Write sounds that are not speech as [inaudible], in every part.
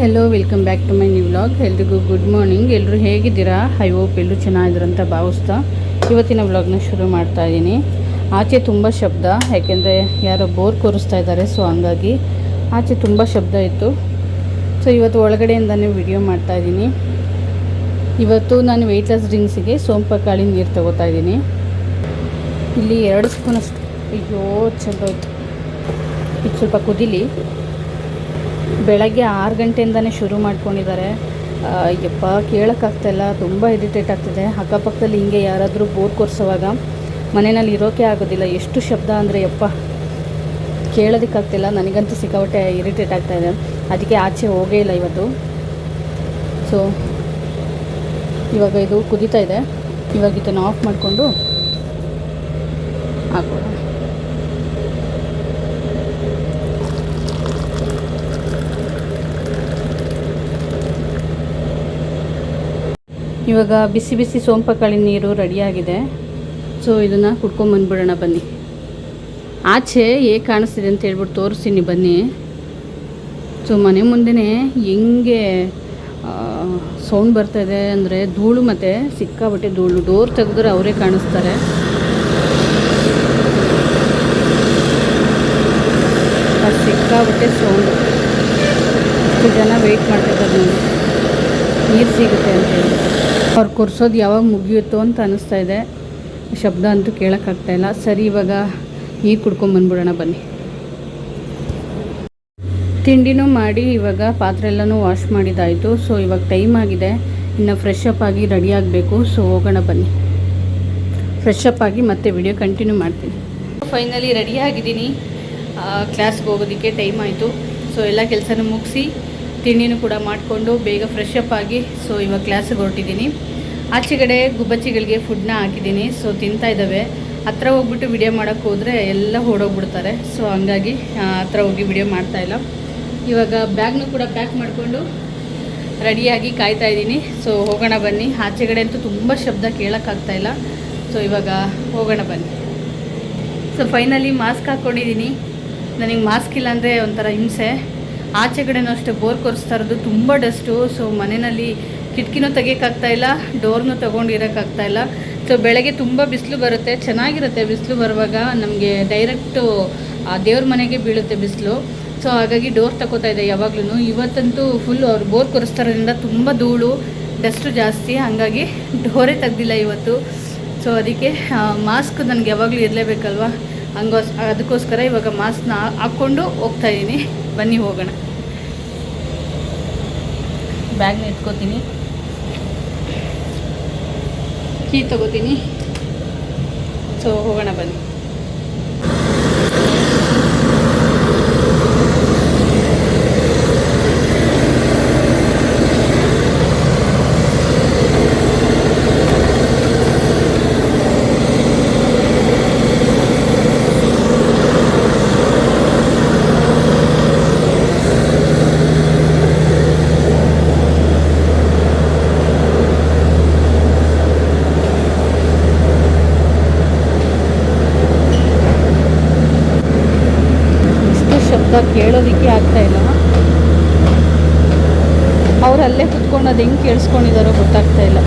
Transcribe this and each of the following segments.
Hello, welcome back to my new vlog. ಎಲ್ರಿಗೂ good morning. ಎಲ್ಲರೂ ಹೇಗಿದ್ದೀರಾ? ಐ ಹೋಪ್ ಎಲ್ಲರೂ ಚೆನ್ನಾಗಿದ್ರು ಅಂತ ಭಾವಿಸ್ತಾ ಇವತ್ತಿನ ವ್ಲಾಗ್ನ ಶುರು ಮಾಡ್ತಾ ಇದ್ದೀನಿ. ಆಚೆ ತುಂಬ ಶಬ್ದ, ಯಾಕೆಂದರೆ ಯಾರೋ ಬೋರ್ ಕೂರಿಸ್ತಾ ಇದ್ದಾರೆ, ಸೊ ಹಂಗಾಗಿ ಆಚೆ ತುಂಬ ಶಬ್ದ ಇತ್ತು. ಸೊ ಇವತ್ತು ಒಳಗಡೆಯಿಂದನೇ ವಿಡಿಯೋ ಮಾಡ್ತಾ ಇದ್ದೀನಿ. ಇವತ್ತು ನಾನು ವೆಯ್ಟ್ಲೆಸ್ ಡ್ರಿಂಕ್ಸಿಗೆ ಸೋಂಪಕಾಳಿ ನೀರು ತಗೋತಾ ಇದ್ದೀನಿ. ಇಲ್ಲಿ ಎರಡು ಸ್ಪೂನಷ್ಟು ಅಯ್ಯೋ ಚಲೋ ಇದು ಸ್ವಲ್ಪ ಕುದೀಲಿ. ಬೆಳಗ್ಗೆ ಆರು ಗಂಟೆಯಿಂದನೇ ಶುರು ಮಾಡ್ಕೊಂಡಿದ್ದಾರೆ. ಯಪ್ಪ ಕೇಳೋಕ್ಕಾಗ್ತಾಯಿಲ್ಲ ತುಂಬ ಇರಿಟೇಟ್ ಆಗ್ತಿದೆ. ಅಕ್ಕಪಕ್ಕದಲ್ಲಿ ಹಿಂಗೆ ಯಾರಾದರೂ ಬೋರ್ ಕೊರ್ಸೋವಾಗ ಮನೆಯಲ್ಲಿ ಇರೋಕೆ ಆಗೋದಿಲ್ಲ. ಎಷ್ಟು ಶಬ್ದ ಅಂದರೆ, ಯಪ್ಪ, ಕೇಳೋದಕ್ಕಾಗ್ತಿಲ್ಲ. ನನಗಂತೂ ಸಿಕ್ಕಾಪಟ್ಟೆ ಇರಿಟೇಟ್ ಆಗ್ತಾಯಿದೆ ಅದಕ್ಕೆ ಆಚೆ ಹೋಗೇ ಇಲ್ಲ ಇವತ್ತು. ಸೊ ಇವಾಗ ಇದು ಕುದೀತಾ ಇದೆ. ಇವಾಗ ಇದನ್ನು ಆಫ್ ಮಾಡಿಕೊಂಡು ಹಾಕೋಣ ಇವಾಗ ಬಿಸಿ ಬಿಸಿ ಸೋಂಪಕಾಳಿ ನೀರು ರೆಡಿಯಾಗಿದೆ. ಸೊ ಇದನ್ನು ಕುಡ್ಕೊಂಬಂದ್ಬಿಡೋಣ ಬನ್ನಿ. ಆಚೆ ಹೇಗೆ ಕಾಣಿಸ್ತಿದೆ ಅಂತ ಹೇಳ್ಬಿಟ್ಟು ತೋರಿಸ್ತೀನಿ, ಬನ್ನಿ. ಸೊ ಮನೆ ಮುಂದೆನೇ ಹೆಂಗೆ ಸೌಂಡ್ ಬರ್ತಾಯಿದೆ ಅಂದರೆ ಧೂಳು ಮತ್ತು ಸಿಕ್ಕಾಬಟ್ಟೆ ಧೂಳು. ಡೋರ್ ತೆಗೆದ್ರೆ ಅವರೇ ಕಾಣಿಸ್ತಾರೆ. ಸಿಕ್ಕಾಬಟ್ಟೆ ಸೌಂಡು. ಇಷ್ಟು ಜನ ವೆಯ್ಟ್ ಮಾಡ್ತಿದ್ದಾರೆ ನೀರು ಸಿಗುತ್ತೆ ಅಂತ ಹೇಳಿ ಅವ್ರು ಕೊರ್ಸೋದು ಯಾವಾಗ ಮುಗಿಯುತ್ತೋ ಅಂತ ಅನ್ನಿಸ್ತಾ ಇದೆ. ಶಬ್ದ ಅಂತೂ ಕೇಳೋಕ್ಕಾಗ್ತಾ ಇಲ್ಲ. ಸರಿ, ಇವಾಗ ಈ ಕುಡ್ಕೊಂಬಂದ್ಬಿಡೋಣ ಬನ್ನಿ. ತಿಂಡಿನೂ ಮಾಡಿ, ಇವಾಗ ಪಾತ್ರೆ ಎಲ್ಲನೂ ವಾಶ್ ಮಾಡಿದ್ದಾಯಿತು. ಸೊ ಇವಾಗ ಟೈಮ್ ಆಗಿದೆ. ಇನ್ನು ಫ್ರೆಶ್ ಅಪ್ ಆಗಿ ರೆಡಿ ಆಗಬೇಕು. ಸೊ ಹೋಗೋಣ, ಬನ್ನಿ. ಫ್ರೆಶ್ ಅಪ್ ಆಗಿ ಮತ್ತೆ ವಿಡಿಯೋ ಕಂಟಿನ್ಯೂ ಮಾಡ್ತೀನಿ. ಫೈನಲಿ ರೆಡಿ ಆಗಿದ್ದೀನಿ. ಕ್ಲಾಸ್ಗೆ ಹೋಗೋದಕ್ಕೆ ಟೈಮ್ ಆಯಿತು. ಸೊ ಎಲ್ಲ ಕೆಲಸನೂ ಮುಗಿಸಿ ತಿಂಡಿನೂ ಕೂಡ ಮಾಡಿಕೊಂಡು ಬೇಗ ಫ್ರೆಶ್ ಅಪ್ ಆಗಿ ಸೊ ಇವಾಗ ಕ್ಲಾಸಿಗೆ ಹೊರಟಿದ್ದೀನಿ. ಆಚೆಗಡೆ ಗುಬ್ಬಚ್ಚಿಗಳಿಗೆ ಫುಡ್ನ ಹಾಕಿದ್ದೀನಿ ಸೊ ತಿಂತಾ ಇದ್ದಾವೆ. ಹತ್ರ ಹೋಗ್ಬಿಟ್ಟು ವಿಡಿಯೋ ಮಾಡೋಕ್ಕೆ ಹೋದರೆ ಎಲ್ಲ ಓಡೋಗ್ಬಿಡ್ತಾರೆ ಸೊ ಹಂಗಾಗಿ ಹತ್ರ ಹೋಗಿ ವಿಡಿಯೋ ಮಾಡ್ತಾಯಿಲ್ಲ ಇವಾಗ ಬ್ಯಾಗ್ನು ಕೂಡ ಪ್ಯಾಕ್ ಮಾಡಿಕೊಂಡು ರೆಡಿಯಾಗಿ ಕಾಯ್ತಾ ಇದ್ದೀನಿ. ಸೊ ಹೋಗೋಣ ಬನ್ನಿ. ಆಚೆಗಡೆ ಅಂತೂ ತುಂಬ ಶಬ್ದ ಕೇಳೋಕ್ಕಾಗ್ತಾಯಿಲ್ಲ ಸೊ ಇವಾಗ ಹೋಗೋಣ ಬನ್ನಿ. ಸೊ ಫೈನಲಿ ಮಾಸ್ಕ್ ಹಾಕ್ಕೊಂಡಿದ್ದೀನಿ ನನಗೆ ಮಾಸ್ಕ್ ಇಲ್ಲಾಂದರೆ ಒಂಥರ ಹಿಂಸೆ. ಆಚೆ ಕಡೆನೂ ಅಷ್ಟೇ, ಬೋರ್ ಕೊರೆಸ್ತಾ ಇರೋದು ತುಂಬ ಡಸ್ಟು. ಸೊ ಮನೆಯಲ್ಲಿ ಕಿಟಕಿನೂ ತೆಗಿಯೋಕ್ಕಾಗ್ತಾ ಇಲ್ಲ, ಡೋರ್ನೂ ತೊಗೊಂಡಿರೋಕ್ಕಾಗ್ತಾ ಇಲ್ಲ. ಸೊ ಬೆಳಗ್ಗೆ ತುಂಬ ಬಿಸಿಲು ಬರುತ್ತೆ, ಚೆನ್ನಾಗಿರುತ್ತೆ ಬಿಸಿಲು ಬರುವಾಗ. ನಮಗೆ ಡೈರೆಕ್ಟು ದೇವ್ರ ಮನೆಗೆ ಬೀಳುತ್ತೆ ಬಿಸಿಲು. ಸೊ ಹಾಗಾಗಿ ಡೋರ್ ತಗೋತಾ ಇದೆ ಯಾವಾಗ್ಲೂ ಇವತ್ತಂತೂ ಫುಲ್ ಅವ್ರು ಬೋರ್ ಕೊರಿಸ್ತಾ ಇರೋದ್ರಿಂದ ತುಂಬ ಧೂಳು, ಡಸ್ಟು ಜಾಸ್ತಿ. ಹಾಗಾಗಿ ಡೋರೇ ತೆಗ್ದಿಲ್ಲ ಇವತ್ತು. ಸೊ ಅದಕ್ಕೆ ಮಾಸ್ಕ್ ನನಗೆ ಯಾವಾಗಲೂ ಇರಲೇಬೇಕಲ್ವ? ಹಂಗೋಸ್, ಅದಕ್ಕೋಸ್ಕರ ಇವಾಗ ಮಾಸ್ಕ್ನ ಹಾಕ್ಕೊಂಡು ಹೋಗ್ತಾ ಇದ್ದೀನಿ ಬನ್ನಿ ಹೋಗೋಣ. ಬ್ಯಾಗ್ನ ಎತ್ಕೋತೀನಿ. ಕೀ ತಗೋತೀನಿ. ಸೊ ಹೋಗೋಣ ಬನ್ನಿ ಇಷ್ಟು ಶಬ್ದ ಕೇಳೋದಿಕ್ಕೆ ಆಗ್ತಾ ಇಲ್ಲ. ಅವ್ರು ಅಲ್ಲೇ ಕುತ್ಕೊಂಡು ಅದು ಹೆಂಗೆ ಕೇಳಿಸ್ಕೊಂಡಿದಾರೋ ಗೊತ್ತಾಗ್ತಾ ಇಲ್ಲ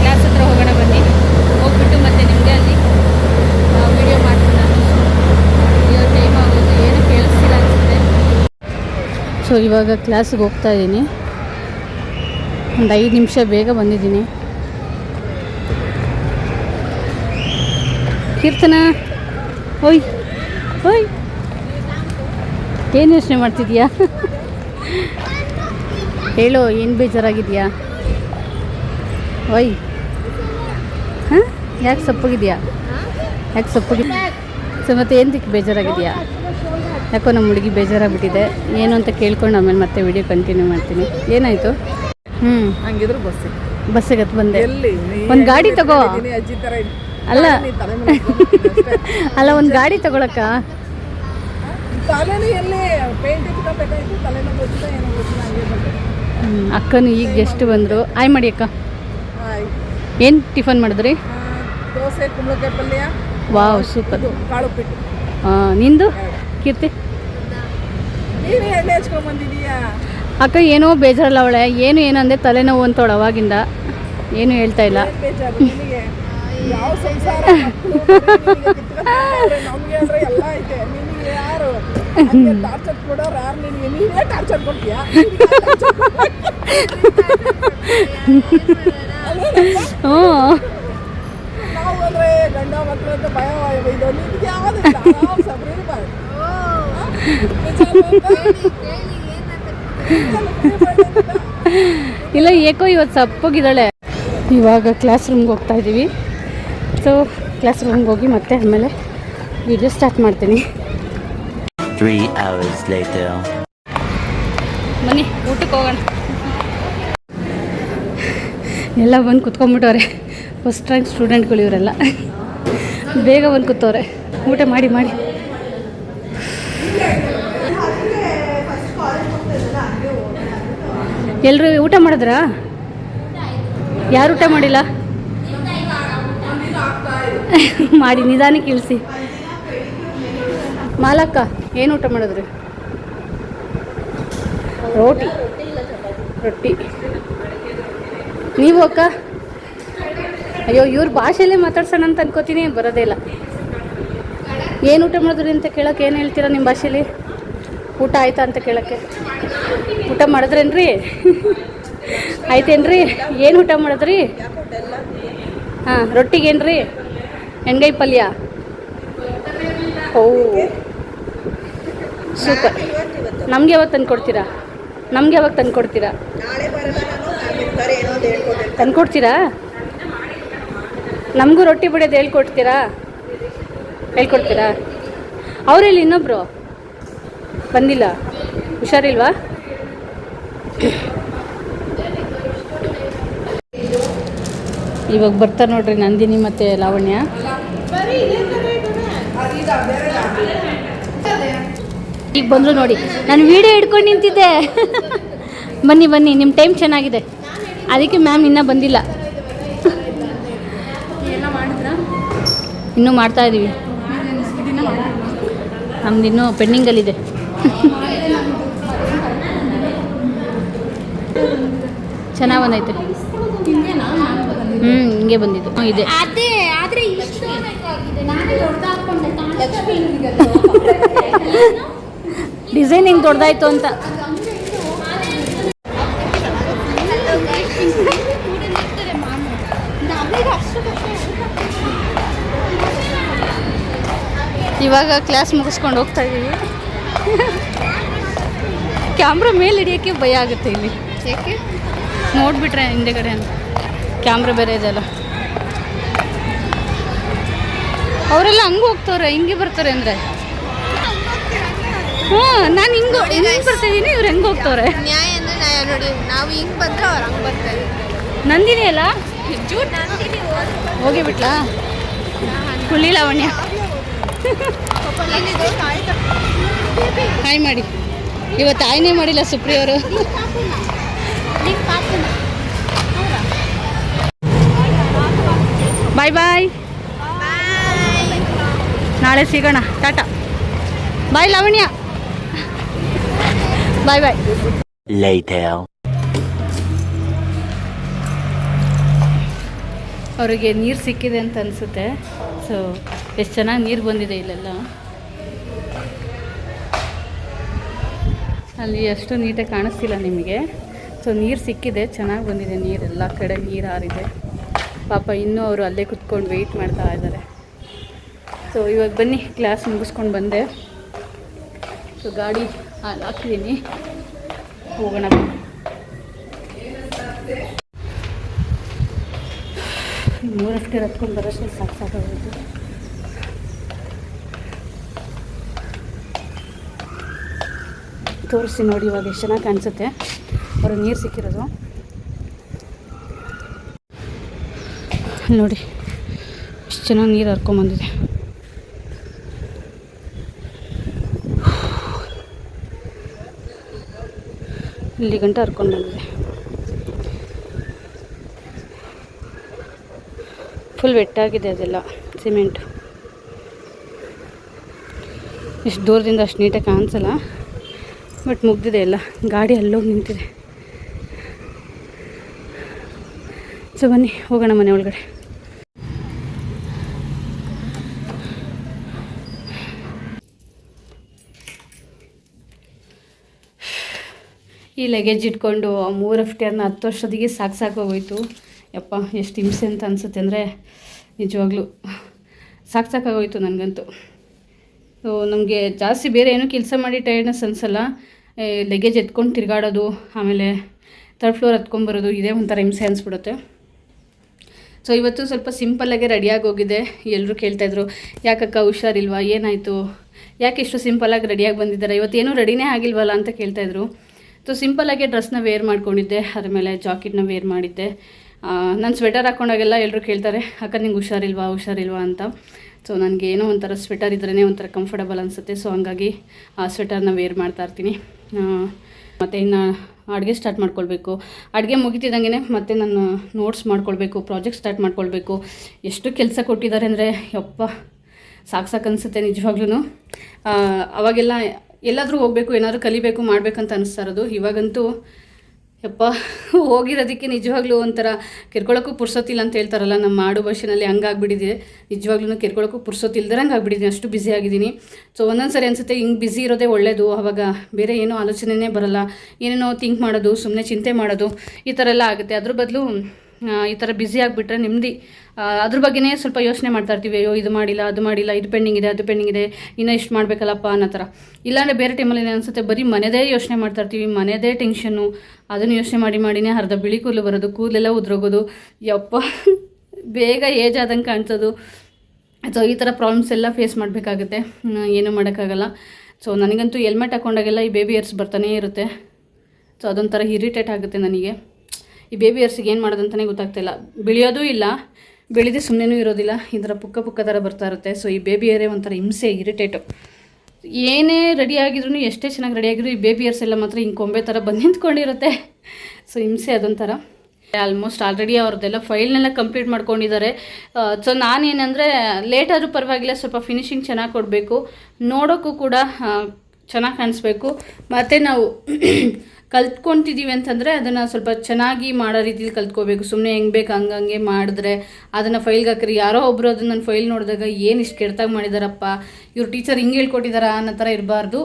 ಕ್ಲಾಸ್ ಹತ್ರ ಹೋಗೋಣ ಬನ್ನಿ ಹೋಗ್ಬಿಟ್ಟು ಮತ್ತೆ ನಿಮಗೆ ಅಲ್ಲಿ ವಿಡಿಯೋ ಮಾಡ್ತೀನಿ ನಾನು ಟೈಮ್ ಆಗೋದು ಏನು ಕೇಳಿಸ್ತಿಲ್ಲ ಅನಿಸುತ್ತೆ ಸೊ, ಇವಾಗ ಕ್ಲಾಸಿಗೆ ಹೋಗ್ತಾ ಇದ್ದೀನಿ. ಒಂದು ಐದು ನಿಮಿಷ ಬೇಗ ಬಂದಿದ್ದೀನಿ. ಕೀರ್ತನ? ಓಯ್ ಓಯ್. ಏನು ಯೋಚನೆ ಮಾಡ್ತಿದ್ಯಾ? ಹೇಳೋ, ಏನು ಬೇಜಾರಾಗಿದೆಯಾ? ಓಯ್. ಹಾಂ? ಯಾಕೆ ಸಪ್ಪಗಿದೆಯಾ? ಯಾಕೆ ಸಪ್ಪಗಿದೆ ಸೊ, ಮತ್ತೆ ಏನಕ್ಕೆ ಬೇಜಾರಾಗಿದೆಯಾ? ಯಾಕೋ ನಮ್ಮ ಹುಡುಗಿ ಬೇಜಾರಾಗ್ಬಿಟ್ಟಿದೆ. ಏನು ಅಂತ ಕೇಳ್ಕೊಂಡು ಆಮೇಲೆ ಮತ್ತೆ ವಿಡಿಯೋ ಕಂಟಿನ್ಯೂ ಮಾಡ್ತೀನಿ. ಏನಾಯಿತು? ಹ್ಮ್. ಹಂಗಿದ್ರು ಬಸ್ ಬಸ್ಸಿಗೆ ಹತ್ತು ಬಂದೆ. ಒಂದು ಗಾಡಿ ತಗೋ. ಅಲ್ಲ. ಅಲ್ಲ ಒಂದು ಗಾಡಿ ತಗೊಳಕ್ಕ. ಹಂಗೆ ಅಕ್ಕನು ಈಗ ಜಸ್ಟ್ ಬಂದ್ರು. ಆಯ್ ಮಾಡಿ ಅಕ್ಕ. ಏನ್ ಟಿಫನ್ ಮಾಡಿದ್ರಿ? ದೋಸೆ ಕುಂಬಳಕಾಯಿ ಪಲ್ಯ. ವಾವ್ ಸೂಪರ್ ಕಾಳು ನಿಂದು? ಕೀರ್ತಿ? ಅಕ್ಕ ಏನೋ ಬೇಜಾರಲ್ಲ ಅವಳೆ. ಏನು ಏನಂದೆ ತಲೆನೋವು ಅಂತವಳು ಅವಾಗಿಂದ. ಏನು ಹೇಳ್ತಾ ಇಲ್ಲ. ಟಾರ್ಚರ್ ಬೇಜಾರು [laughs] ನಿನಗೆ ಯಾವ ಸಂಸಾರ ಮಕ್ಳು, ಮರಿ ನಿನಗೆ ಕಿತ್ಕೊಂಡ್ರೆ ನಮ್ಗೆ ಅಂದ್ರೆ ಎಲ್ಲ ಐತೆ ನಿನಗೆ ಯಾರು ಹಂಗೆ ಟಾರ್ಚರ್ ಕೊಡೋರು ಯಾರು ನಿನಗೆ ನೀನೇ ಟಾರ್ಚರ್ ಕೊಡ್ತೀಯಾ ಹ್ಞೂ ನಾವು ಅಂದ್ರೆ ಗಂಡ ಮಕ್ಕಳು ಅಂತ ಭಯ ಇದು ನಿನಗೆ ಯಾವ್ದು ಆರಾಮ್ ಸಬ್ರಿ ಬಾಯ್ ಏಕೋ ಇವತ್ತು ಸಪ್ಪಗಿದ್ದಾಳೆ. ಇವಾಗ ಕ್ಲಾಸ್ ರೂಮ್ಗೆ ಹೋಗ್ತಾ ಇದ್ದೀವಿ. ಸೊ ಕ್ಲಾಸ್ ರೂಮ್ಗೆ ಹೋಗಿ ಮತ್ತೆ ಆಮೇಲೆ ವಿಡಿಯೋ ಸ್ಟಾರ್ಟ್ ಮಾಡ್ತೀನಿ. ಬನ್ನಿ ಊಟಕ್ಕೆ ಹೋಗೋಣ. ಎಲ್ಲ ಬಂದು ಕುತ್ಕೊಂಡ್ಬಿಟ್ಟವ್ರೆ. ಫಸ್ಟ್ ರ್ಯಾಂಕ್ ಸ್ಟೂಡೆಂಟ್ಗಳು ಇವರೆಲ್ಲ ಬೇಗ ಬಂದು ಕೂತವ್ರೆ. ಊಟ ಮಾಡಿ ಮಾಡಿ. ಎಲ್ಲರೂ ಊಟ ಮಾಡಿದ್ರಾ? ಯಾರು ಊಟ ಮಾಡಿಲ್ಲ? [laughs] ಮಾಡಿ, ನಿಧಾನಕ್ಕೆ ಇಳಿಸಿ. ಮಾಲಕ್ಕ, ಏನು ಊಟ ಮಾಡಿದ್ರಿ? ರೋಟಿ. ರೊಟ್ಟಿ. ನೀವು ಅಕ್ಕ? ಅಯ್ಯೋ, ಇವ್ರ ಭಾಷೆಯಲ್ಲೇ ಮಾತಾಡ್ಸೋಣ ಅಂತ ಅನ್ಕೋತೀನಿ, ಬರೋದೇ ಇಲ್ಲ. ಏನು ಊಟ ಮಾಡಿದ್ರಿ ಅಂತ ಕೇಳೋಕೆ ಏನು ಹೇಳ್ತೀರಾ ನಿಮ್ಮ ಭಾಷೆಯಲ್ಲಿ ಊಟ ಆಯ್ತಾ ಅಂತ ಕೇಳೋಕ್ಕೆ? ಊಟ ಮಾಡಿದ್ರೇನ್ರಿ? ಆಯ್ತೇನ್ರಿ? ಏನು ಊಟ ಮಾಡಿದ್ರಿ? ಹಾಂ, ರೊಟ್ಟಿಗೇನ್ರಿ? ಎಣ್ಗಾಯಿ ಪಲ್ಯ? ಓ, ಸೂಪರ್. ನಮ್ಗೆ ಯಾವಾಗ ತಂದು ಕೊಡ್ತೀರಾ? ನಮ್ಗೆ ಯಾವಾಗ ತಂದು ಕೊಡ್ತೀರಾ? ತಂದು ಕೊಡ್ತೀರಾ? ನಮಗೂ ರೊಟ್ಟಿ ಬಿಡೋದು ಹೇಳ್ಕೊಡ್ತೀರಾ? ಹೇಳ್ಕೊಡ್ತೀರಾ? ಅವರೆಲ್ಲಿ ಇನ್ನೊಬ್ರು? ಬಂದಿಲ್ಲ? ಹುಷಾರಿಲ್ವಾ? ಇವಾಗ ಬರ್ತಾ ನೋಡ್ರಿ ನಂದಿನಿ ಮತ್ತೆ ಲಾವಣ್ಯ. ಈಗ ಬಂದರು ನೋಡಿ, ನಾನು ವಿಡಿಯೋ ಹಿಡ್ಕೊಂಡು ನಿಂತಿದ್ದೆ. ಬನ್ನಿ ಬನ್ನಿ ನಿಮ್ಮ ಟೈಮ್ ಚೆನ್ನಾಗಿದೆ. ಅದಕ್ಕೆ ಮ್ಯಾಮ್ ಇನ್ನೂ ಬಂದಿಲ್ಲ. ಇನ್ನೂ ಮಾಡ್ತಾ ಇದ್ದೀವಿ ನಮ್ದು ಇನ್ನೂ ಪೆಂಡಿಂಗಲ್ಲಿದೆ ಚೆನ್ನಾಗಿ ಬಂದೈತೆ. ಹ್ಞೂ ಹಿಂಗೆ ಬಂದಿದ್ದು. ಇದೆ. ಡಿಸೈನ್ ಡಿಸೈನಿಂಗ್ ದೊಡ್ಡದಾಯ್ತು ಅಂತ. [laughs] ಇವಾಗ ಕ್ಲಾಸ್ ಮುಗಿಸ್ಕೊಂಡು ಹೋಗ್ತಾ ಇದ್ದೀವಿ ಕ್ಯಾಮ್ರಾ [laughs] ಮೇಲೆ ಹಿಡಿಯೋಕ್ಕೆ ಭಯ ಆಗುತ್ತೆ ಇಲ್ಲಿ. ಏಕೆ? ನೋಡಿಬಿಟ್ರೆ ಹಿಂದೆಗಡೆ ಅಂತ. ಕ್ಯಾಮ್ರಾ ಬೇರೆ ಇದೆಯಲ್ಲ ಅವರೆಲ್ಲ ಹಂಗೆ ಹೋಗ್ತವ್ರೆ ಹಿಂಗೆ ಬರ್ತಾರೆ ಅಂದರೆ. ಹ್ಞೂ ನಾನು ಹಿಂಗೆ ಹಿಂಗೆ ಬರ್ತಿದ್ದೀನಿ ಇವ್ರು ಹೆಂಗೆ ಹೋಗ್ತವ್ರೆ. ನ್ಯಾಯ ಅಂದ್ರೆ ನ್ಯಾಯ ನೋಡಿ ನಾವು ಹಿಂಗೆ ಬಂದರೆ ಅವ್ರು ಹಂಗೆ ಬರ್ತಾರೆ. ನಂದಿನಿ ಅಲ್ಲ ಹೋಗಿ ಬಿಟ್ಲಾ ಹುಳಿ ಲಾವಣ್ಯ ಹಾಯ್ ಮಾಡಿ ಇವತ್ತು ಆಯ್ನೇ ಮಾಡಿಲ್ಲ ಸುಪ್ರಿಯವರು. [laughs] ಬಾಯ್ ಬಾಯ್ ನಾಳೆ ಸಿಗೋಣ. ಟಾಟಾ. ಬಾಯ್ ಲಾವಣ್ಯ. ಬಾಯ್ ಬಾಯ್. ಅವರಿಗೆ ನೀರು ಸಿಕ್ಕಿದೆ ಅಂತ ಅನಿಸುತ್ತೆ. ಸೊ ಎಷ್ಟು ಚೆನ್ನಾಗಿ ನೀರು ಬಂದಿದೆ ಇಲ್ಲೆಲ್ಲ. ಅಲ್ಲಿ ಅಷ್ಟು ನೀಟಾಗಿ ಕಾಣಿಸ್ತಿಲ್ಲ ನಿಮಗೆ. ಸೊ ನೀರು ಸಿಕ್ಕಿದೆ ಚೆನ್ನಾಗಿ ಬಂದಿದೆ ನೀರೆಲ್ಲ ಎಲ್ಲ ಕಡೆ ನೀರು ಹಾರಿದೆ ಪಾಪ ಇನ್ನೂ ಅವರು ಅಲ್ಲೇ ಕುತ್ಕೊಂಡು ವೆಯ್ಟ್ ಮಾಡ್ತಾ ಇದ್ದಾರೆ. ಸೊ ಇವಾಗ ಬನ್ನಿ ಕ್ಲಾಸ್ ಮುಗಿಸ್ಕೊಂಡು ಬಂದೆ. ಸೊ ಗಾಡಿ ಹಾಕಿದ್ದೀನಿ ಹೋಗೋಣ ಮೂರಷ್ಟೇ ಹತ್ಕೊಂಡು ಬರೋಷ್ಟೇ ಸಾಕು ಸಾಕಾಗೋದು ತೋರಿಸಿ ನೋಡಿ, ಇವಾಗ ಎಷ್ಟು ಚೆನ್ನಾಗಿ ಕಾಣಿಸುತ್ತೆ. ಅವರು ನೀರು ಸಿಕ್ಕಿರೋದು. ನೋಡಿ ಎಷ್ಟು ಚೆನ್ನಾಗಿ ನೀರು ಹರ್ಕೊಂಬಂದಿದೆ ಇಲ್ಲಿ ಗಂಟ ಹರ್ಕೊಂಡು ಬಂದಿದೆ. ಫುಲ್ ವೆಟ್ಟಾಗಿದೆ ಅದೆಲ್ಲ, ಸಿಮೆಂಟು. ಇಷ್ಟು ದೂರದಿಂದ ಅಷ್ಟು ನೀಟಾಗಿ ಕಾಣಿಸಲ್ಲ, ಬಟ್ ಮುಗ್ದಿದೆ ಎಲ್ಲ, ಗಾಡಿ ಅಲ್ಲೋಗಿ ನಿಂತಿದೆ. ಸೊ ಬನ್ನಿ, ಹೋಗೋಣ ಮನೆ ಒಳಗಡೆ. ಈ ಲಗೇಜ್ ಇಟ್ಕೊಂಡು ಮೂರು ಅಫ್ಟಿಯರ್ನ ಹತ್ತು ವರ್ಷದಿಗೆ ಸಾಕು ಸಾಕೋಗೋಯ್ತು ಯಪ್ಪ, ಎಷ್ಟು ಹಿಂಸೆ ಅಂತ ಅನಿಸುತ್ತೆ ಅಂದರೆ ನಿಜವಾಗ್ಲೂ ಸಾಕು ಸಾಕಾಗೋಯ್ತು ನನಗಂತೂ. ಸೊ ನಮಗೆ ಜಾಸ್ತಿ ಬೇರೆ ಏನೂ ಕೆಲಸ ಮಾಡಿ ಟೈರ್ಡ್ನೆಸ್ ಅನಿಸಲ್ಲ. ಲಗೇಜ್ ಎತ್ಕೊಂಡು ತಿರುಗಾಡೋದು, ಆಮೇಲೆ ತರ್ಡ್ ಫ್ಲೋರ್ ಹತ್ಕೊಂಬರೋದು ಇದೇ ಒಂಥರ ಹಿಂಸೆ ಅನಿಸ್ಬಿಡುತ್ತೆ. ಸೊ ಇವತ್ತು ಸ್ವಲ್ಪ ಸಿಂಪಲ್ಲಾಗೆ ರೆಡಿಯಾಗಿ ಹೋಗಿದೆ. ಎಲ್ಲರೂ ಕೇಳ್ತಾಯಿದ್ರು ಯಾಕಕ್ಕ ಹುಷಾರಿಲ್ವಾ ಏನಾಯಿತು? ಯಾಕೆ ಇಷ್ಟು ಸಿಂಪಲ್ಲಾಗಿ ರೆಡಿಯಾಗಿ ಬಂದಿದ್ದಾರೆ? ಇವತ್ತೇನೂ ರೆಡಿನೇ ಆಗಿಲ್ವಲ್ಲ? ಅಂತ ಕೇಳ್ತಾಯಿದ್ರು ಸೊ ಸಿಂಪಲಾಗಿ ಡ್ರೆಸ್ನ ವೇರ್ ಮಾಡ್ಕೊಂಡಿದ್ದೆ. ಅದ್ರ ಮೇಲೆ ಜಾಕೆಟ್ನ ವೇರ್ ಮಾಡಿದ್ದೆ. ನಾನು ಸ್ವೆಟರ್ ಹಾಕ್ಕೊಂಡಾಗೆಲ್ಲ ಎಲ್ಲರೂ ಕೇಳ್ತಾರೆ, ಅಕ್ಕ, ನಿಂಗೆ ಹುಷಾರಿಲ್ವಾ? ಹುಷಾರಿಲ್ವಾ? ಅಂತ. ಸೊ ನನಗೆ ಏನೋ ಒಂಥರ ಸ್ವೆಟರ್ ಇದ್ರೇ ಒಂಥರ ಕಂಫರ್ಟಬಲ್ ಅನಿಸುತ್ತೆ. ಸೊ ಹಂಗಾಗಿ ಆ ಸ್ವೆಟರ್ನ ವೇರ್ ಮಾಡ್ತಾ ಇರ್ತೀನಿ. ಮತ್ತು ಇನ್ನು ಅಡುಗೆ ಸ್ಟಾರ್ಟ್ ಮಾಡ್ಕೊಳ್ಬೇಕು. ಅಡುಗೆ ಮುಗಿತಿದ್ದಂಗೆ ಮತ್ತೆ ನಾನು ನೋಟ್ಸ್ ಮಾಡ್ಕೊಳ್ಬೇಕು ಪ್ರಾಜೆಕ್ಟ್ ಸ್ಟಾರ್ಟ್ ಮಾಡ್ಕೊಳ್ಬೇಕು. ಎಷ್ಟು ಕೆಲಸ ಕೊಟ್ಟಿದ್ದಾರೆ ಅಂದರೆ ಯಪ್ಪ, ಸಾಕು ಸಾಕು ಅನಿಸುತ್ತೆ ನಿಜವಾಗ್ಲೂ ಅವಾಗೆಲ್ಲ ಎಲ್ಲಾದರೂ ಹೋಗಬೇಕು, ಏನಾದರೂ ಕಲಿಬೇಕು, ಮಾಡಬೇಕಂತ ಅನಿಸ್ತಾ ಇರೋದು. ಇವಾಗಂತೂ, ಯಪ್ಪ, ಹೋಗಿರೋದಕ್ಕೆ ನಿಜವಾಗ್ಲೂ ಒಂಥರ ಕೆರ್ಕೊಳ್ಳೋಕ್ಕೂ ಪುರ್ಸೊತ್ತಿಲ್ಲ ಅಂತ ಹೇಳ್ತಾರಲ್ಲ, ನಮ್ಮ ಆಡು ಭಾಷೆನಲ್ಲಿ ಹಂಗಾಗ್ಬಿಟ್ಟಿದೆ. ನಿಜವಾಗ್ಲೂ ಕೆರ್ಕೊಳ್ಳೋಕ್ಕೂ ಪುರ್ಸೊತ್ತಿಲ್ದಿರಂಗೆ ಆಗ್ಬಿಟ್ಟಿದ್ದೀನಿ ಅಷ್ಟು ಬ್ಯುಸಿ ಆಗಿದ್ದೀನಿ. ಸೊ ಒಂದೊಂದು ಸರಿ ಅನಿಸುತ್ತೆ, ಹಿಂಗೆ ಬ್ಯುಸಿ ಇರೋದೇ ಒಳ್ಳೆಯದು ಅವಾಗ ಬೇರೆ ಏನೋ ಆಲೋಚನೆನೇ ಬರಲ್ಲ. ಏನೇನೋ ಥಿಂಕ್ ಮಾಡೋದು ಸುಮ್ಮನೆ ಚಿಂತೆ ಮಾಡೋದು, ಈ ಥರ ಎಲ್ಲ ಆಗುತ್ತೆ. ಅದ್ರ ಬದಲು ಈ ಥರ ಬ್ಯುಸಿ ಆಗಿಬಿಟ್ರೆ ನೆಮ್ಮದಿ. ಅದ್ರ ಬಗ್ಗೆನೇ ಸ್ವಲ್ಪ ಯೋಚನೆ ಮಾಡ್ತಾ ಇರ್ತೀವಿ. ಅಯ್ಯೋ, ಇದು ಮಾಡಿಲ್ಲ, ಅದು ಮಾಡಿಲ್ಲ, ಇದು ಪೆಂಡಿಂಗ್ ಇದೆ, ಅದು ಪೆಂಡಿಂಗ್ ಇದೆ, ಇನ್ನೂ ಇಷ್ಟು ಮಾಡಬೇಕಲ್ಲಪ್ಪ ಅನ್ನೋ ಥರ ಇಲ್ಲಾಂದರೆ ಬೇರೆ ಟೈಮಲ್ಲಿ ಏನು ಅನಿಸುತ್ತೆ, ಬರೀ ಮನೆದೇ ಯೋಚನೆ ಮಾಡ್ತಾ ಇರ್ತೀವಿ, ಮನೆದೇ ಟೆನ್ಷನ್ನು ಅದನ್ನು ಯೋಚನೆ ಮಾಡಿ ಮಾಡಿನೇ ಅರ್ಧ ಬಿಳಿ ಕೂದಲು ಬರೋದು, ಕೂದಲೆಲ್ಲ ಉದ್ರೋಗೋದು. ಯಪ್ಪ, ಬೇಗ ಏಜ್ ಆದಂಗೆ ಕಾಣ್ಸೋದು. ಸೊ ಈ ಥರ ಪ್ರಾಬ್ಲಮ್ಸ್ ಎಲ್ಲ ಫೇಸ್ ಮಾಡಬೇಕಾಗುತ್ತೆ. ಏನೂ ಮಾಡೋಕ್ಕಾಗಲ್ಲ. ಸೊ ನನಗಂತೂ ಹೆಲ್ಮೆಟ್ ಹಾಕೊಂಡಾಗೆಲ್ಲ ಈ ಬೇಬಿ ಏರ್ಸ್ ಬರ್ತಾನೇ ಇರುತ್ತೆ. ಸೊ ಅದೊಂಥರ ಇರಿಟೇಟ್ ಆಗುತ್ತೆ ನನಗೆ. ಈ ಬೇಬಿ ಅರ್ಸಿಗೆ ಏನು ಮಾಡೋದಂತಲೇ ಗೊತ್ತಾಗ್ತಿಲ್ಲ ಬೆಳೆಯೋದೂ ಇಲ್ಲ, ಬೆಳೆದು ಸುಮ್ಮನೆನೂ ಇರೋದಿಲ್ಲ. ಈ ಥರ ಪುಕ್ಕ ಪುಕ್ಕ ಥರ ಬರ್ತಾ ಇರುತ್ತೆ. ಸೊ ಈ ಬೇಬಿ ಏರೇ ಒಂಥರ ಹಿಂಸೆ ಇರಿಟೇಟು ಏನೇ ರೆಡಿ ಆಗಿದ್ರು ಎಷ್ಟೇ ಚೆನ್ನಾಗಿ ರೆಡಿ ಆಗಿದ್ರು ಈ ಬೇಬಿ ಏರ್ಸ್ ಎಲ್ಲ ಮಾತ್ರ ಹಿಂಗೆ ಕೊಂಬೆ ಥರ ಬಂದು ನಿಂತ್ಕೊಂಡಿರುತ್ತೆ. ಸೊ ಹಿಂಸೆ ಅದೊಂಥರ. ಆಲ್ಮೋಸ್ಟ್ ಆಲ್ರೆಡಿ ಅವ್ರದ್ದೆಲ್ಲ ಫೈಲ್ನೆಲ್ಲ ಕಂಪ್ಲೀಟ್ ಮಾಡ್ಕೊಂಡಿದ್ದಾರೆ. ಸೊ ನಾನೇನಂದರೆ ಲೇಟ್ ಆದರೂ ಪರವಾಗಿಲ್ಲ, ಸ್ವಲ್ಪ ಫಿನಿಶಿಂಗ್ ಚೆನ್ನಾಗಿ ಕೊಡಬೇಕು. ನೋಡೋಕ್ಕೂ ಕೂಡ ಚೆನ್ನಾಗಿ ಕಾಣಿಸ್ಬೇಕು. ಮತ್ತು ನಾವು ಕಲ್ತ್ಕೊತಿದ್ದೀವಿ ಅಂತಂದರೆ ಅದನ್ನು ಸ್ವಲ್ಪ ಚೆನ್ನಾಗಿ ಮಾಡೋ ರೀತಿಲಿ ಕಲ್ತ್ಕೋಬೇಕು. ಸುಮ್ಮನೆ ಹೆಂಗೆ ಬೇಕು ಹಂಗಂಗೆ ಮಾಡಿದ್ರೆ ಅದನ್ನು ಫೈಲ್ಗೆ ಹಾಕ್ರಿ. ಯಾರೋ ಒಬ್ಬರು ಅದನ್ನು ನನ್ನ ಫೈಲ್ ನೋಡಿದಾಗ ಏನು ಇಷ್ಟು ಕೆಡ್ತಾಗಿ ಮಾಡಿದಾರಪ್ಪ? ಇವ್ರು ಟೀಚರ್ ಹಿಂಗೆ ಹೇಳ್ಕೊಟ್ಟಿದಾರ ಅನ್ನೋ ಥರ ಇರಬಾರ್ದು.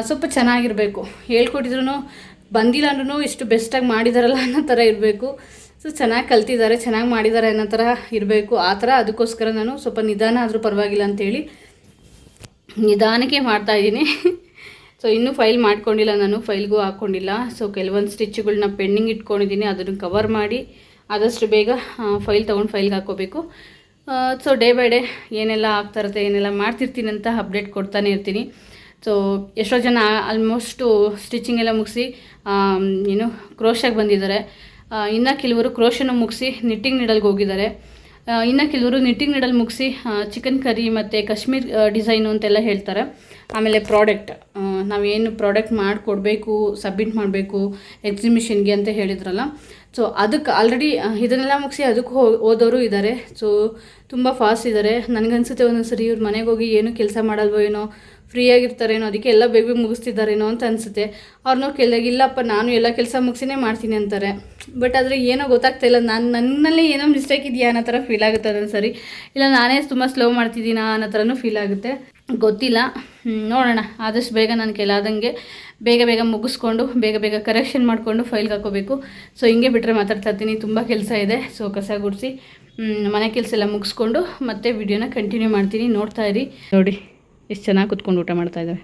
ಸ್ವಲ್ಪ ಚೆನ್ನಾಗಿರಬೇಕು. ಹೇಳ್ಕೊಟ್ಟಿದ್ರು ಬಂದಿಲ್ಲ ಅಂದ್ರೂ ಇಷ್ಟು ಬೆಸ್ಟಾಗಿ ಮಾಡಿದಾರಲ್ಲ ಅನ್ನೋ ಥರ ಇರಬೇಕು. ಸೊ, ಚೆನ್ನಾಗಿ ಕಲ್ತಿದ್ದಾರೆ, ಚೆನ್ನಾಗಿ ಮಾಡಿದ್ದಾರೆ ಅನ್ನೋ ಥರ ಇರಬೇಕು. ಆ ಥರ ಅದಕ್ಕೋಸ್ಕರ ನಾನು ಸ್ವಲ್ಪ ನಿಧಾನ ಆದರೂ ಪರವಾಗಿಲ್ಲ ಅಂತೇಳಿ ನಿಧಾನಕ್ಕೆ ಮಾಡ್ತಾ ಇದ್ದೀನಿ. [laughs] ಸೊ ಇನ್ನೂ ಫೈಲ್ ಮಾಡ್ಕೊಂಡಿಲ್ಲ, ನಾನು ಫೈಲ್ಗೂ ಹಾಕ್ಕೊಂಡಿಲ್ಲ ಸೊ ಕೆಲವೊಂದು ಸ್ಟಿಚ್ಗಳನ್ನ ಪೆಂಡಿಂಗ್ ಇಟ್ಕೊಂಡಿದ್ದೀನಿ ಅದನ್ನು ಕವರ್ ಮಾಡಿ, ಆದಷ್ಟು ಬೇಗ ಫೈಲ್ ತೊಗೊಂಡು ಫೈಲ್ಗೆ ಹಾಕೋಬೇಕು. ಸೊ ಡೇ ಬೈ ಡೇ ಏನೆಲ್ಲ ಆಗ್ತಾ ಇರುತ್ತೆ, ಏನೆಲ್ಲ ಮಾಡ್ತಿರ್ತೀನಿ ಅಂತ ಅಪ್ಡೇಟ್ ಕೊಡ್ತಾನೆ ಇರ್ತೀನಿ. ಸೊ ಎಷ್ಟೋ ಜನ ಆಲ್ಮೋಸ್ಟು ಸ್ಟಿಚಿಂಗ್ ಎಲ್ಲ ಮುಗಿಸಿ ಏನು ಕ್ರೋಶಾಗಿ ಬಂದಿದ್ದಾರೆ. ಇನ್ನು ಕೆಲವರು ಕ್ರೋಶನ ಮುಗಿಸಿ ನಿಟ್ಟಿಂಗ್ ನೀಡಲ್ಗೆ ಹೋಗಿದ್ದಾರೆ. ಇನ್ನು ಕೆಲವರು ನಿಟ್ಟಿಂಗ್ ನೀಡಲ್ ಮುಗಿಸಿ ಚಿಕನ್ ಕರಿ ಮತ್ತು ಕಾಶ್ಮೀರ್ ಡಿಸೈನು ಅಂತೆಲ್ಲ ಹೇಳ್ತಾರೆ. ಆಮೇಲೆ ಪ್ರಾಡಕ್ಟ್ ನಾವೇನು ಪ್ರಾಡಕ್ಟ್ ಮಾಡಿಕೊಡ್ಬೇಕು ಸಬ್ಮಿಟ್ ಮಾಡಬೇಕು ಎಕ್ಸಿಬಿಷನ್ಗೆ ಅಂತ ಹೇಳಿದ್ರಲ್ಲ. ಸೊ ಅದಕ್ಕೆ ಆಲ್ರೆಡಿ ಇದನ್ನೆಲ್ಲ ಮುಗಿಸಿ ಅದಕ್ಕೆ ಹೋ, ಓದೋರು ಇದ್ದಾರೆ ಸೊ ತುಂಬ ಫಾಸ್ಟ್ ಇದ್ದಾರೆ ನನಗನ್ಸುತ್ತೆ ಒಂದೊಂದು ಸರಿ ಇವ್ರ ಮನೆಗೆ ಹೋಗಿ ಏನು ಕೆಲಸ ಮಾಡಲ್ವೋ ಏನೋ ಫ್ರೀಯಾಗಿರ್ತಾರೇನೋ ಅದಕ್ಕೆ ಎಲ್ಲ ಬೇಗ ಮುಗಿಸ್ತಿದ್ದಾರೇನೋ ಅಂತ ಅನಿಸುತ್ತೆ. ಅವ್ರನ್ನೋ ಕೇಳಿದಾಗ, ಇಲ್ಲಪ್ಪ, ನಾನು ಎಲ್ಲ ಕೆಲಸ ಮುಗಿಸಿನೇ ಮಾಡ್ತೀನಿ ಅಂತಾರೆ. ಬಟ್ ಆದರೆ ಏನೋ ಗೊತ್ತಾಗ್ತಾ ಇಲ್ಲ. ನಾನು, ನನ್ನಲ್ಲಿ ಏನೋ ಮಿಸ್ಟೇಕ್ ಇದೆಯಾ ಅನ್ನೋ ಥರ ಫೀಲ್ ಆಗುತ್ತೆ ಅದೊಂದು ಸರಿ ಇಲ್ಲ, ನಾನೇ ತುಂಬ ಸ್ಲೋ ಮಾಡ್ತಿದ್ದೀನಾ ಅನ್ನೋ ಥರನೂ ಫೀಲ್ ಆಗುತ್ತೆ. ಗೊತ್ತಿಲ್ಲ. ನೋಡೋಣ. ಆದಷ್ಟು ಬೇಗ ನಾನು ಕೇಳಾದಂಗೆ ಬೇಗ ಬೇಗ ಮುಗಿಸ್ಕೊಂಡು, ಬೇಗ ಬೇಗ ಕರೆಕ್ಷನ್ ಮಾಡಿಕೊಂಡು ಫೈಲ್ಗೆ ಹಾಕೋಬೇಕು. ಸೊ ಹಿಂಗೆ ಬಿಟ್ಟರೆ ಮಾತಾಡ್ತಾ ಇರ್ತೀನಿ ತುಂಬ ಕೆಲಸ ಇದೆ. ಸೊ ಕಸ ಗುಡಿಸಿ ಮನೆ ಕೆಲಸ ಎಲ್ಲ ಮುಗಿಸ್ಕೊಂಡು ಮತ್ತೆ ವಿಡಿಯೋನ ಕಂಟಿನ್ಯೂ ಮಾಡ್ತೀನಿ. ನೋಡ್ತಾ ಇರಿ. ನೋಡಿ, ಎಷ್ಟು ಚೆನ್ನಾಗಿ ಕುತ್ಕೊಂಡು ಊಟ ಮಾಡ್ತಾ ಇದ್ದಾವೆ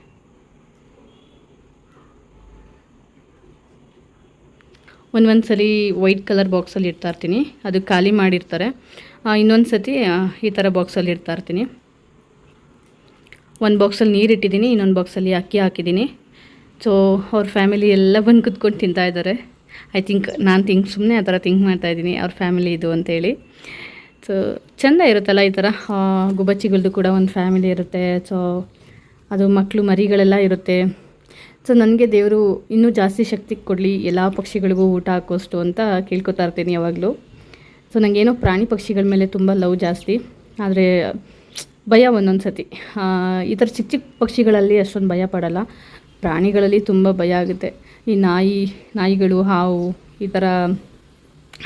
ಒಂದು ಒಂದು ಸಲ ವೈಟ್ ಕಲರ್ ಬಾಕ್ಸಲ್ಲಿ ಇಡ್ತಾಯಿರ್ತೀನಿ ಅದು ಖಾಲಿ ಮಾಡಿರ್ತಾರೆ. ಇನ್ನೊಂದು ಸತಿ ಈ ಥರ ಬಾಕ್ಸಲ್ಲಿ ಇಡ್ತಾ ಇರ್ತೀನಿ. ಒಂದು ಬಾಕ್ಸಲ್ಲಿ ನೀರು ಇಟ್ಟಿದ್ದೀನಿ, ಇನ್ನೊಂದು ಬಾಕ್ಸಲ್ಲಿ ಅಕ್ಕಿ ಹಾಕಿದ್ದೀನಿ. ಸೊ ಅವ್ರ ಫ್ಯಾಮಿಲಿ ಎಲ್ಲ ಬಂದು ಕುತ್ಕೊಂಡು ತಿಂತಾ ಇದ್ದಾರೆ ಐ ಥಿಂಕ್ ನಾನು ಥಿಂಕ್ ಸುಮ್ಮನೆ ಆ ಥರ ಥಿಂಕ್ ಮಾಡ್ತಾಯಿದ್ದೀನಿ ಅವ್ರ ಫ್ಯಾಮಿಲಿ ಇದು ಅಂತೇಳಿ ಸೊ ಚೆಂದ ಇರುತ್ತಲ್ಲ ಈ ಥರ? ಗುಬ್ಬಚ್ಚಿಗಳದ್ದು ಗುಬ್ಬಚ್ಚಿಗಳ್ದು ಕೂಡ ಒಂದು ಫ್ಯಾಮಿಲಿ ಇರುತ್ತೆ. ಸೊ ಅದು ಮಕ್ಕಳು ಮರಿಗಳೆಲ್ಲ ಇರುತ್ತೆ. ಸೊ ನನಗೆ ದೇವರು ಇನ್ನೂ ಜಾಸ್ತಿ ಶಕ್ತಿ ಕೊಡಲಿ, ಎಲ್ಲ ಪಕ್ಷಿಗಳಿಗೂ ಊಟ ಹಾಕೋಷ್ಟು ಅಂತ ಕೇಳ್ಕೊತಾ ಇರ್ತೀನಿ ಯಾವಾಗಲೂ. ಸೊ ನನಗೇನೋ ಪ್ರಾಣಿ ಪಕ್ಷಿಗಳ ಮೇಲೆ ತುಂಬ ಲವ್ ಜಾಸ್ತಿ. ಆದರೆ ಭಯ ಒಂದೊಂದು ಸತಿ ಈ ಥರ ಚಿಕ್ಕ ಚಿಕ್ಕ ಪಕ್ಷಿಗಳಲ್ಲಿ ಅಷ್ಟೊಂದು ಭಯ ಪಡಲ್ಲ. ಪ್ರಾಣಿಗಳಲ್ಲಿ ತುಂಬ ಭಯ ಆಗುತ್ತೆ. ಈ ನಾಯಿ, ನಾಯಿಗಳು, ಹಾವು, ಈ ಥರ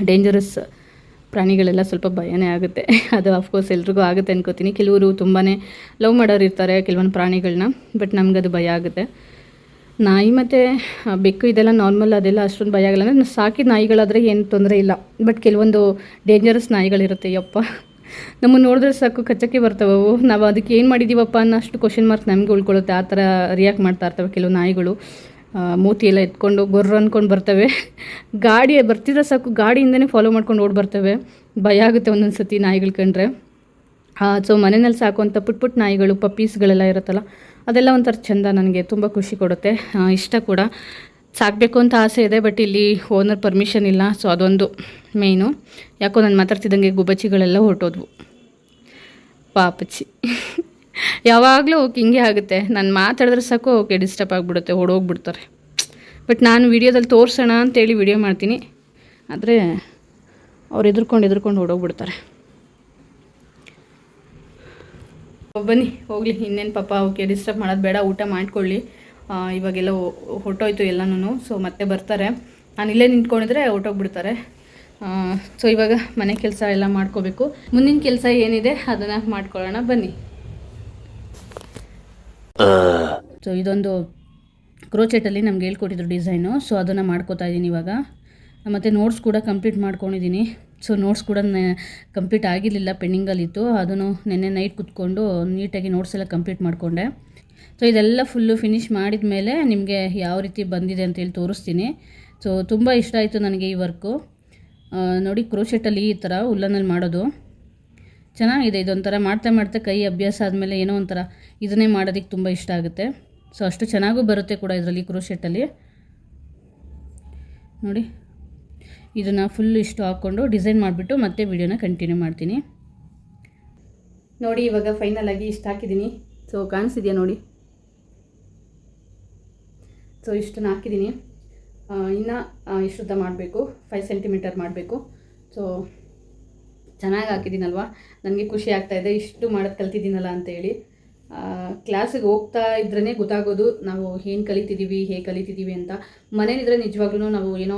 ಡೇಂಜರಸ್ ಪ್ರಾಣಿಗಳೆಲ್ಲ ಸ್ವಲ್ಪ ಭಯನೇ ಆಗುತ್ತೆ. ಅದು ಅಫ್ಕೋರ್ಸ್ ಎಲ್ರಿಗೂ ಆಗುತ್ತೆ ಅನ್ಕೋತೀನಿ. ಕೆಲವರು ತುಂಬಾ ಲವ್ ಮಾಡೋರು ಇರ್ತಾರೆ, ಕೆಲವೊಂದು ಪ್ರಾಣಿಗಳನ್ನ ಬಟ್ ನಮಗದು ಭಯ ಆಗುತ್ತೆ. ನಾಯಿ ಮತ್ತು ಬೆಕ್ಕು ಇದೆಲ್ಲ ನಾರ್ಮಲ್ ಅದೆಲ್ಲ ಅಷ್ಟೊಂದು ಭಯ ಆಗಲ್ಲ. ಅಂದರೆ ಸಾಕಿದ ನಾಯಿಗಳಾದರೆ ಏನು ತೊಂದರೆ ಇಲ್ಲ. ಬಟ್ ಕೆಲವೊಂದು ಡೇಂಜರಸ್ ನಾಯಿಗಳಿರುತ್ತೆ, ಯಪ್ಪ. ನಮ್ಮನ್ನು ನೋಡಿದ್ರೆ ಸಾಕು ಕಚ್ಚಕ್ಕೆ ಬರ್ತವೆ. ಅವು ನಾವು ಅದಕ್ಕೆ ಏನು ಮಾಡಿದ್ದೀವಪ್ಪ ಅನ್ನೋ ಅಷ್ಟು ಕ್ವಶನ್ ಮಾರ್ಕ್ ನಮಗೆ ಉಳ್ಕೊಳ್ಳುತ್ತೆ. ಆ ಥರ ರಿಯಾಕ್ಟ್ ಮಾಡ್ತಾ ಇರ್ತವೆ ಕೆಲವು ನಾಯಿಗಳು. ಮೂತಿ ಎಲ್ಲ ಎತ್ಕೊಂಡು ಗೊರ್ರ ಅಂದ್ಕೊಂಡು ಬರ್ತವೆ. ಗಾಡಿ ಬರ್ತಿದ್ರೆ ಸಾಕು, ಗಾಡಿಯಿಂದನೇ ಫಾಲೋ ಮಾಡ್ಕೊಂಡು ಓಡಿ ಬರ್ತವೆ. ಭಯ ಆಗುತ್ತೆ ಒಂದೊಂದು ಸತಿ ನಾಯಿಗಳು ಕಂಡ್ರೆ. ಸೊ ಮನೆಯಲ್ಲಿ ಸಾಕುವಂಥ ಪುಟ್ ಪುಟ್ ನಾಯಿಗಳು ಪಪ್ಪೀಸ್ಗಳೆಲ್ಲ ಇರುತ್ತಲ್ಲ, ಅದೆಲ್ಲ ಒಂಥರ ಚೆಂದ ನನಗೆ ತುಂಬ ಖುಷಿ ಕೊಡುತ್ತೆ. ಇಷ್ಟ ಕೂಡ. ಸಾಕಬೇಕು ಅಂತ ಆಸೆ ಇದೆ ಬಟ್ ಇಲ್ಲಿ ಓನರ್ ಪರ್ಮಿಷನ್ ಇಲ್ಲ. ಸೊ ಅದೊಂದು ಮೇಯ್ನು ಯಾಕೋ ನಾನು ಮಾತಾಡ್ತಿದ್ದಂಗೆ ಗುಬ್ಬಚ್ಚಿಗಳೆಲ್ಲ ಹೊರಟೋದ್ವು. ಪಾಪಚ್ಚಿ. ಯಾವಾಗಲೂ ಓಕೆ, ಹಿಂಗೆ ಆಗುತ್ತೆ. ನಾನು ಮಾತಾಡಿದ್ರೆ ಸಾಕು, ಓಕೆ ಡಿಸ್ಟರ್ಬ್ ಆಗಿಬಿಡುತ್ತೆ, ಓಡೋಗ್ಬಿಡ್ತಾರೆ. ಬಟ್ ನಾನು ವಿಡಿಯೋದಲ್ಲಿ ತೋರಿಸೋಣ ಅಂತೇಳಿ ವಿಡಿಯೋ ಮಾಡ್ತೀನಿ. ಆದರೆ ಅವ್ರು ಎದುರ್ಕೊಂಡು ಎದುರ್ಕೊಂಡು ಓಡೋಗ್ಬಿಡ್ತಾರೆ. ಬನ್ನಿ, ಹೋಗಲಿ. ಇನ್ನೇನು ಪಾಪ, ಓಕೆ ಡಿಸ್ಟರ್ಬ್ ಮಾಡೋದು ಬೇಡ, ಊಟ ಮಾಡ್ಕೊಳ್ಳಿ. ಇವಾಗೆಲ್ಲ ಹೊಟ್ಟೋಯ್ತು ಹೊರ್ಟೋಯ್ತು ಎಲ್ಲನೂ ಸೊ ಮತ್ತೆ ಬರ್ತಾರೆ. ನಾನು ಇಲ್ಲೇ ನಿಂತ್ಕೊಂಡಿದ್ರೆ ಹೊಟ್ಟೋಗ್ಬಿಡ್ತಾರೆ ಸೊ ಇವಾಗ ಮನೆ ಕೆಲಸ ಎಲ್ಲ ಮಾಡ್ಕೋಬೇಕು. ಮುಂದಿನ ಕೆಲಸ ಏನಿದೆ ಅದನ್ನು ಮಾಡ್ಕೊಳ್ಳೋಣ. ಬನ್ನಿ. ಸೊ ಇದೊಂದು ಕ್ರೋಚೆಟಲ್ಲಿ ನಮ್ಗೆ ಹೇಳ್ಕೊಟ್ಟಿದ್ರು ಡಿಸೈನು. ಸೊ ಅದನ್ನು ಮಾಡ್ಕೋತಾ ಇದ್ದೀನಿ ಇವಾಗ. ಮತ್ತು ನೋಟ್ಸ್ ಕೂಡ ಕಂಪ್ಲೀಟ್ ಮಾಡ್ಕೊಂಡಿದ್ದೀನಿ ಸೊ ನೋಟ್ಸ್ ಕೂಡ ಕಂಪ್ಲೀಟ್ ಆಗಿರಲಿಲ್ಲ ಪೆಂಡಿಂಗಲ್ಲಿತ್ತು ಅದನ್ನು ನಿನ್ನೆ ನೈಟ್ ಕುತ್ಕೊಂಡು ನೀಟಾಗಿ ನೋಟ್ಸ್ ಎಲ್ಲ ಕಂಪ್ಲೀಟ್ ಮಾಡಿಕೊಂಡೆ. ಸೊ ಇದೆಲ್ಲ ಫುಲ್ಲು ಫಿನಿಶ್ ಮಾಡಿದ ಮೇಲೆ ನಿಮಗೆ ಯಾವ ರೀತಿ ಬಂದಿದೆ ಅಂತೇಳಿ ತೋರಿಸ್ತೀನಿ. ಸೊ ತುಂಬ ಇಷ್ಟ ಆಯಿತು ನನಗೆ ಈ ವರ್ಕು ನೋಡಿ ಕ್ರೋಶೆಟಲ್ಲಿ ಈ ಥರ ಉಲ್ಲನಲ್ಲಿ ಮಾಡೋದು. ಚೆನ್ನಾಗಿದೆ, ಇದೊಂಥರ ಮಾಡ್ತಾ ಮಾಡ್ತಾ ಕೈ ಅಭ್ಯಾಸ ಆದಮೇಲೆ ಏನೋ ಒಂಥರ ಇದನ್ನೇ ಮಾಡೋದಕ್ಕೆ ತುಂಬ ಇಷ್ಟ ಆಗುತ್ತೆ. ಸೊ ಅಷ್ಟು ಚೆನ್ನಾಗೂ ಬರುತ್ತೆ ಕೂಡ ಇದರಲ್ಲಿ ಕ್ರೋಶೆಟಲ್ಲಿ ನೋಡಿ, ಇದನ್ನು ಫುಲ್ ಇಷ್ಟು ಹಾಕ್ಕೊಂಡು ಡಿಸೈನ್ ಮಾಡಿಬಿಟ್ಟು ಮತ್ತೆ ವಿಡಿಯೋನ ಕಂಟಿನ್ಯೂ ಮಾಡ್ತೀನಿ. ನೋಡಿ, ಇವಾಗ ಫೈನಲ್ ಆಗಿ ಇಷ್ಟು ಹಾಕಿದ್ದೀನಿ. ಸೊ ಕಾಣಿಸಿದೆಯಾ ನೋಡಿ? ಸೊ ಇಷ್ಟನ್ನು ಹಾಕಿದ್ದೀನಿ ಇನ್ನು ಇಷ್ಟುದ್ದ ಮಾಡಬೇಕು. ಫೈವ್ ಸೆಂಟಿಮೀಟರ್ ಮಾಡಬೇಕು. ಸೊ ಚೆನ್ನಾಗಿ ಹಾಕಿದ್ದೀನಲ್ವ ನನಗೆ ಖುಷಿ ಆಗ್ತಾ ಇದೆ. ಇಷ್ಟು ಮಾಡೋದು ಕಲ್ತಿದ್ದೀನಲ್ಲ ಅಂತೇಳಿ ಕ್ಲಾಸಿಗೆ ಹೋಗ್ತಾ ಇದ್ರೇ ಗೊತ್ತಾಗೋದು ನಾವು ಏನು ಕಲಿತಿದ್ದೀವಿ ಹೇಗೆ ಕಲಿತಿದ್ದೀವಿ ಅಂತ. ಮನೇಲಿದ್ರೆ ನಿಜವಾಗ್ಲೂ ನಾವು ಏನೋ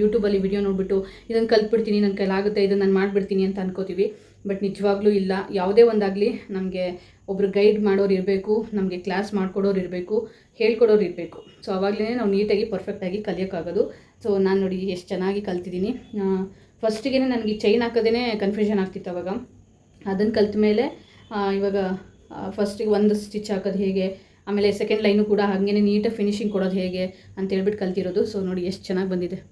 ಯೂಟ್ಯೂಬಲ್ಲಿ ವಿಡಿಯೋ ನೋಡಿಬಿಟ್ಟು ಇದನ್ನು ಕಲ್ತ್ಬಿಡ್ತೀನಿ ನನ್ನ ಕೈಲಾಗುತ್ತೆ ಇದನ್ನು ನಾನು ಮಾಡಿಬಿಡ್ತೀನಿ ಅಂತ ಅನ್ಕೋತೀವಿ. ಬಟ್ ನಿಜವಾಗ್ಲೂ ಇಲ್ಲ. ಯಾವುದೇ ಒಂದಾಗಲಿ ನಮಗೆ ಒಬ್ರು ಗೈಡ್ ಮಾಡೋರು ಇರಬೇಕು, ನಮಗೆ ಕ್ಲಾಸ್ ಮಾಡ್ಕೊಡೋರು ಇರಬೇಕು, ಹೇಳ್ಕೊಡೋರು ಇರಬೇಕು. ಸೊ ಆವಾಗಲೇ ನಾವು ನೀಟಾಗಿ ಪರ್ಫೆಕ್ಟಾಗಿ ಕಲಿಯೋಕ್ಕಾಗೋದು. ಸೊ, ನಾನು ನೋಡಿ ಎಷ್ಟು ಚೆನ್ನಾಗಿ ಕಲ್ತಿದ್ದೀನಿ. ಫಸ್ಟಿಗೆ ನನಗೆ ಚೈನ್ ಹಾಕೋದೇ ಕನ್ಫ್ಯೂಷನ್ ಆಗ್ತಿತ್ತು ಅವಾಗ. ಅದನ್ನು ಕಲ್ತ ಮೇಲೆ ಇವಾಗ ಫಸ್ಟಿಗೆ ಒಂದು ಸ್ಟಿಚ್ ಹಾಕೋದು ಹೇಗೆ, ಆಮೇಲೆ ಸೆಕೆಂಡ್ ಲೈನು ಕೂಡ ಹಾಗೇ ನೀಟಾಗಿ ಫಿನಿಶಿಂಗ್ ಕೊಡೋದು ಹೇಗೆ ಅಂತ ಹೇಳ್ಬಿಟ್ಟು ಕಲ್ತಿರೋದು. ಸೊ, ನೋಡಿ ಎಷ್ಟು ಚೆನ್ನಾಗಿ ಬಂದಿದೆ.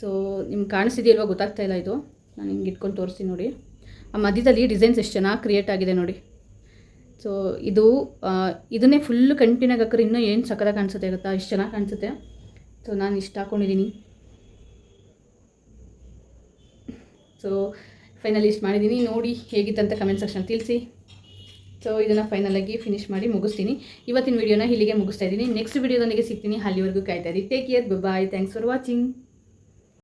ಸೊ, ನಿಮ್ಗೆ ಕಾಣಿಸಿದೆಯಲ್ವ ಗೊತ್ತಾಗ್ತಾ ಇಲ್ಲ ಇದು. ನಾನು ಹಿಂಗೆ ಇಟ್ಕೊಂಡು ತೋರಿಸ್ತೀನಿ ನೋಡಿ. ಮಧ್ಯದಲ್ಲಿ ಡಿಸೈನ್ಸ್ ಎಷ್ಟು ಚೆನ್ನಾಗಿ ಕ್ರಿಯೇಟ್ ಆಗಿದೆ ನೋಡಿ. ಸೊ ಇದು ಇದನ್ನೇ ಫುಲ್ಲು ಕಂಟಿನ್ಯೂ ಹಾಕಿದ್ರೆ ಇನ್ನೂ ಏನು ಸಕ್ಕದಾಗ ಕಾಣಿಸುತ್ತೆ ಗೊತ್ತಾ? ಇಷ್ಟು ಚೆನ್ನಾಗಿ ಕಾಣಿಸುತ್ತೆ. ಸೊ ನಾನು ಇಷ್ಟು ಹಾಕ್ಕೊಂಡಿದ್ದೀನಿ ಸೊ ಫೈನಲ್ ಇಷ್ಟು ಮಾಡಿದ್ದೀನಿ ನೋಡಿ ಹೇಗಿತ್ತಂತ ಕಮೆಂಟ್ ಸೆಕ್ಷನ್ ತಿಳಿಸಿ. ಸೊ ಇದನ್ನು ಫೈನಲಾಗಿ ಫಿನಿಶ್ ಮಾಡಿ ಮುಗಿಸ್ತೀನಿ. ಇವತ್ತಿನ ವೀಡಿಯೋನ ಇಲ್ಲಿಗೆ ಮುಗಿಸ್ತಾ ಇದ್ದೀನಿ. ನೆಕ್ಸ್ಟ್ ವೀಡಿಯೋದೊಂದಿಗೆ ಸಿಗ್ತೀನಿ. ಅಲ್ಲಿವರೆಗೂ ಕಾಯ್ತಾ ಇದ್ದೀನಿ take care bye thanks for watching